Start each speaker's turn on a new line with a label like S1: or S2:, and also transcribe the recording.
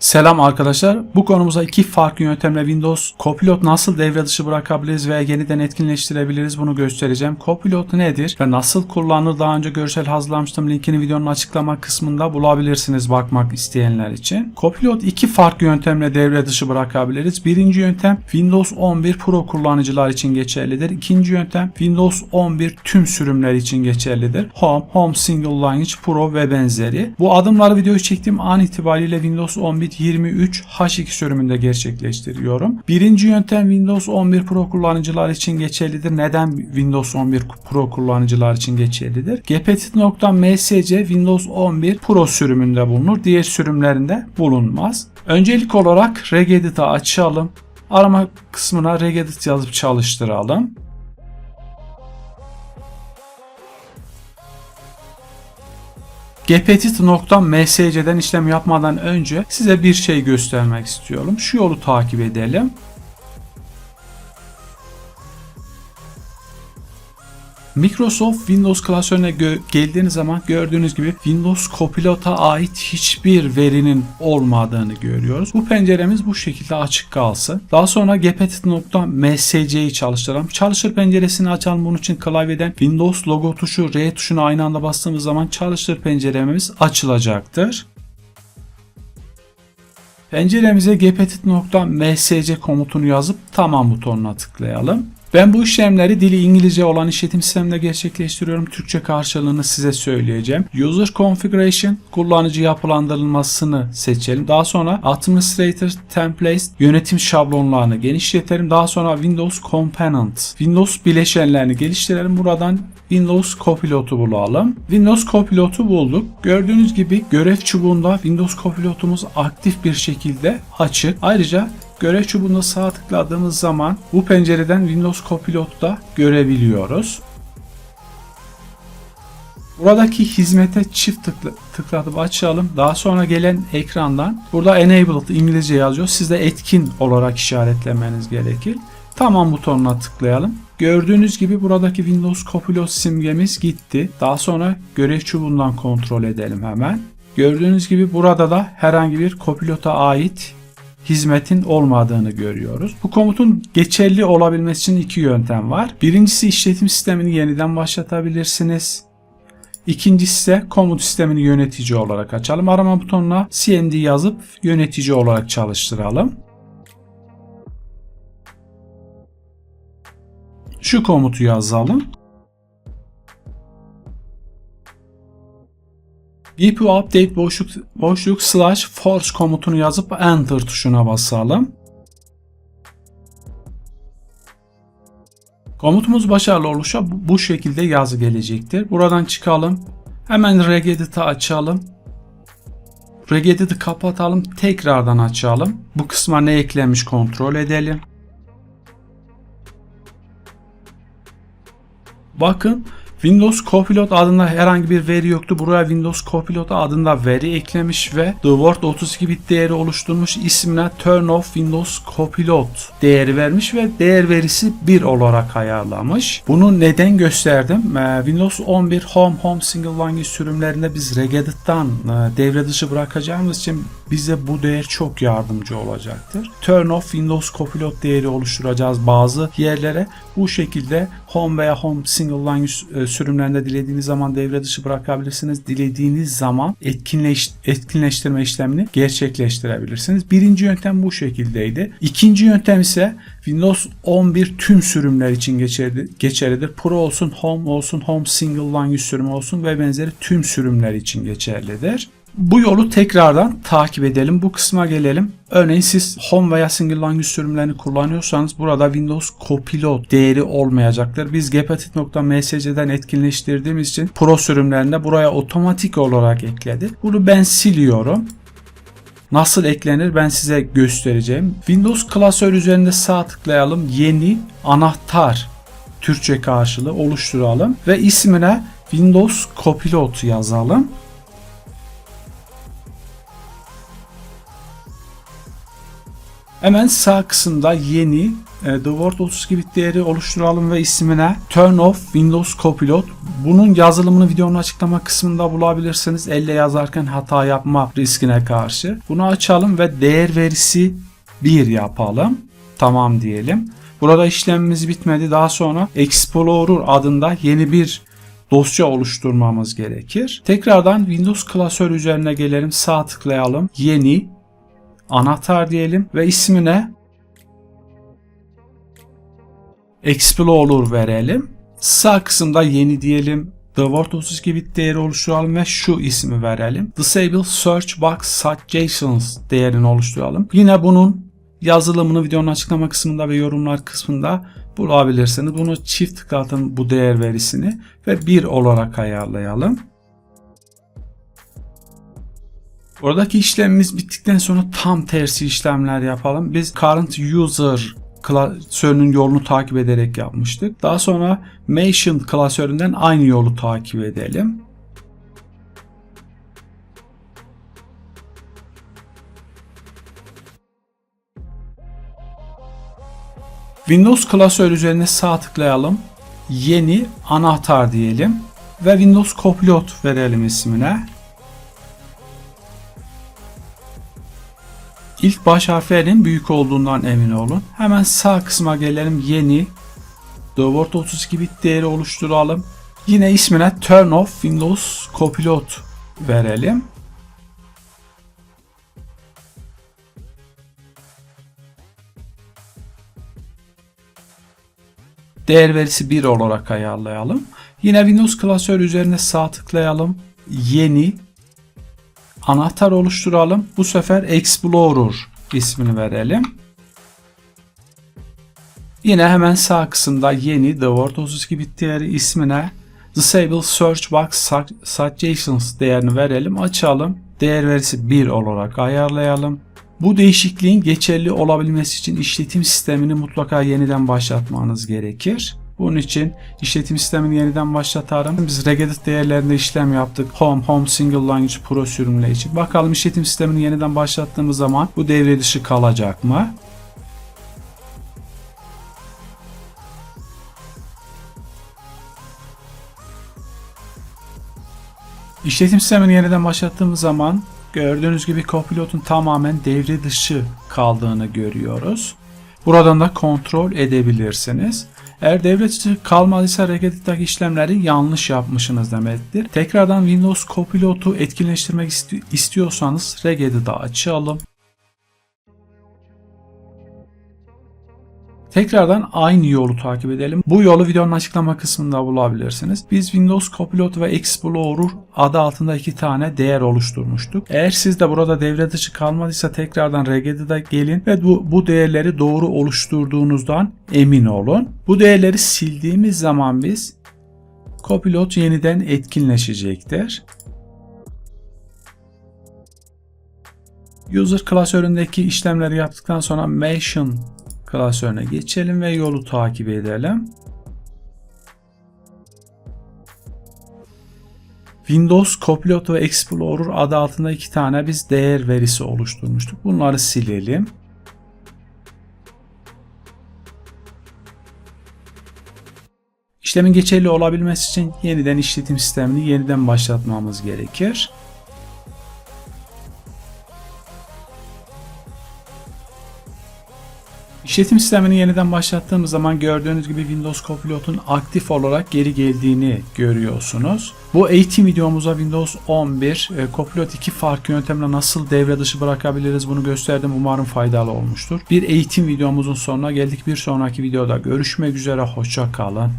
S1: Selam arkadaşlar. Bu konumuza iki farklı yöntemle Windows Copilot nasıl devre dışı bırakabiliriz veya yeniden etkinleştirebiliriz bunu göstereceğim. Copilot nedir ve nasıl kullanılır daha önce görsel hazırlamıştım. Linkini videonun açıklama kısmında bulabilirsiniz bakmak isteyenler için. Copilot iki farklı yöntemle devre dışı bırakabiliriz. Birinci yöntem Windows 11 Pro kullanıcılar için geçerlidir. İkinci yöntem Windows 11 tüm sürümler için geçerlidir. Home, Home Single Language Pro ve benzeri. Bu adımları videoyu çektiğim an itibariyle Windows 11 23 H2 sürümünde gerçekleştiriyorum. Birinci yöntem Windows 11 Pro kullanıcılar için geçerlidir. Neden Windows 11 Pro kullanıcılar için geçerlidir? gpt.msc Windows 11 Pro sürümünde bulunur. Diğer sürümlerinde bulunmaz. Öncelik olarak Regedit'i açalım. Arama kısmına Regedit yazıp çalıştıralım. gpt.msc'den işlem yapmadan önce size bir şey göstermek istiyorum. Şu yolu takip edelim. Microsoft Windows klasörüne gö- geldiğiniz zaman gördüğünüz gibi Windows Copilot'a ait hiçbir verinin olmadığını görüyoruz. Bu penceremiz bu şekilde açık kalsın. Daha sonra gpt.msc'yi çalıştıralım. Çalıştır penceresini açalım. Bunun için klavyeden Windows logo tuşu R tuşuna aynı anda bastığımız zaman çalıştır penceremiz açılacaktır. Penceremize gpt.msc komutunu yazıp tamam butonuna tıklayalım. Ben bu işlemleri dili İngilizce olan işletim sisteminde gerçekleştiriyorum. Türkçe karşılığını size söyleyeceğim. User Configuration kullanıcı yapılandırılmasını seçelim. Daha sonra Administrator Templates yönetim şablonlarını genişletelim. Daha sonra Windows Components Windows bileşenlerini geliştirelim. Buradan Windows Copilot'u bulalım. Windows Copilot'u bulduk. Gördüğünüz gibi görev çubuğunda Windows Copilot'umuz aktif bir şekilde açık. Ayrıca görev çubuğuna sağ tıkladığımız zaman bu pencereden Windows Copilot'ta görebiliyoruz. Buradaki hizmete çift tıkla, tıklatıp açalım. Daha sonra gelen ekrandan burada enabled İngilizce yazıyor. Siz de etkin olarak işaretlemeniz gerekir. Tamam butonuna tıklayalım. Gördüğünüz gibi buradaki Windows Copilot simgemiz gitti. Daha sonra görev çubuğundan kontrol edelim hemen. Gördüğünüz gibi burada da herhangi bir Copilot'a ait hizmetin olmadığını görüyoruz. Bu komutun geçerli olabilmesi için iki yöntem var. Birincisi işletim sistemini yeniden başlatabilirsiniz. İkincisi ise komut sistemini yönetici olarak açalım. Arama butonuna cmd yazıp yönetici olarak çalıştıralım. Şu komutu yazalım. GPU update boşluk, boşluk slash force komutunu yazıp enter tuşuna basalım. Komutumuz başarılı olursa bu şekilde yazı gelecektir. Buradan çıkalım. Hemen Regedit'i açalım. Regedit'i kapatalım. Tekrardan açalım. Bu kısma ne eklenmiş kontrol edelim. Bakın Windows Copilot adında herhangi bir veri yoktu. Buraya Windows Copilot adında veri eklemiş ve The Word 32 bit değeri oluşturmuş ismine Turn off Windows Copilot değeri vermiş ve değer verisi 1 olarak ayarlamış. Bunu neden gösterdim? Ee, Windows 11 Home Home Single Language sürümlerinde biz Regedit'tan e, devre dışı bırakacağımız için bize bu değer çok yardımcı olacaktır. Turn off Windows Copilot değeri oluşturacağız bazı yerlere. Bu şekilde Home veya Home Single Language e, sürümlerinde dilediğiniz zaman devre dışı bırakabilirsiniz. Dilediğiniz zaman etkinleş, etkinleştirme işlemini gerçekleştirebilirsiniz. Birinci yöntem bu şekildeydi. İkinci yöntem ise Windows 11 tüm sürümler için geçerli, geçerlidir. Pro olsun, Home olsun, Home Single Language sürümü olsun ve benzeri tüm sürümler için geçerlidir. Bu yolu tekrardan takip edelim. Bu kısma gelelim. Örneğin siz Home veya Single Language sürümlerini kullanıyorsanız burada Windows Copilot değeri olmayacaktır. Biz gpt.msc'den etkinleştirdiğimiz için Pro sürümlerinde buraya otomatik olarak ekledi. Bunu ben siliyorum. Nasıl eklenir ben size göstereceğim. Windows klasör üzerinde sağ tıklayalım. Yeni anahtar Türkçe karşılığı oluşturalım ve ismine Windows Copilot yazalım. Hemen sağ kısımda yeni e, The Word 32 bit değeri oluşturalım ve ismine Turn Off Windows Copilot. Bunun yazılımını videonun açıklama kısmında bulabilirsiniz. Elle yazarken hata yapma riskine karşı. Bunu açalım ve değer verisi 1 yapalım. Tamam diyelim. Burada işlemimiz bitmedi. Daha sonra Explorer adında yeni bir dosya oluşturmamız gerekir. Tekrardan Windows klasör üzerine gelelim. Sağ tıklayalım. Yeni anahtar diyelim ve ismine Explorer verelim. Sağ kısımda yeni diyelim. The Word 32 bit değeri oluşturalım ve şu ismi verelim. Disable Search Box Suggestions değerini oluşturalım. Yine bunun yazılımını videonun açıklama kısmında ve yorumlar kısmında bulabilirsiniz. Bunu çift tıklatın bu değer verisini ve 1 olarak ayarlayalım. Oradaki işlemimiz bittikten sonra tam tersi işlemler yapalım. Biz current user klasörünün yolunu takip ederek yapmıştık. Daha sonra Mation klasöründen aynı yolu takip edelim. Windows klasör üzerine sağ tıklayalım. Yeni anahtar diyelim ve Windows Copilot verelim ismine. İlk baş harflerin büyük olduğundan emin olun. Hemen sağ kısma gelelim. Yeni Word 32 bit değeri oluşturalım. Yine ismine Turn Off Windows Copilot verelim. Değer verisi 1 olarak ayarlayalım. Yine Windows klasör üzerine sağ tıklayalım. Yeni anahtar oluşturalım. Bu sefer Explorer ismini verelim. Yine hemen sağ kısımda yeni The Word 32 bit değeri ismine Disable Search Box Suggestions değerini verelim. Açalım. Değer verisi 1 olarak ayarlayalım. Bu değişikliğin geçerli olabilmesi için işletim sistemini mutlaka yeniden başlatmanız gerekir. Bunun için işletim sistemini yeniden başlatalım. Biz regedit değerlerinde işlem yaptık. Home, Home Single Language Pro sürümleri için. Bakalım işletim sistemini yeniden başlattığımız zaman bu devre dışı kalacak mı? İşletim sistemini yeniden başlattığımız zaman gördüğünüz gibi Copilot'un tamamen devre dışı kaldığını görüyoruz. Buradan da kontrol edebilirsiniz. Eğer devre dışı kalmadıysa Regedit'teki işlemleri yanlış yapmışsınız demektir. Tekrardan Windows Copilot'u etkinleştirmek isti istiyorsanız Regedit'i açalım. Tekrardan aynı yolu takip edelim. Bu yolu videonun açıklama kısmında bulabilirsiniz. Biz Windows Copilot ve Explorer adı altında iki tane değer oluşturmuştuk. Eğer siz de burada devre dışı kalmadıysa tekrardan Regedit'e gelin ve bu, bu değerleri doğru oluşturduğunuzdan emin olun. Bu değerleri sildiğimiz zaman biz Copilot yeniden etkinleşecektir. User klasöründeki işlemleri yaptıktan sonra Mation klasörüne geçelim ve yolu takip edelim. Windows Copilot ve Explorer adı altında iki tane biz değer verisi oluşturmuştuk. Bunları silelim. İşlemin geçerli olabilmesi için yeniden işletim sistemini yeniden başlatmamız gerekir. İşletim sistemini yeniden başlattığımız zaman gördüğünüz gibi Windows Copilot'un aktif olarak geri geldiğini görüyorsunuz. Bu eğitim videomuza Windows 11 e, Copilot 2 farklı yöntemle nasıl devre dışı bırakabiliriz bunu gösterdim. Umarım faydalı olmuştur. Bir eğitim videomuzun sonuna geldik. Bir sonraki videoda görüşmek üzere. Hoşça kalın.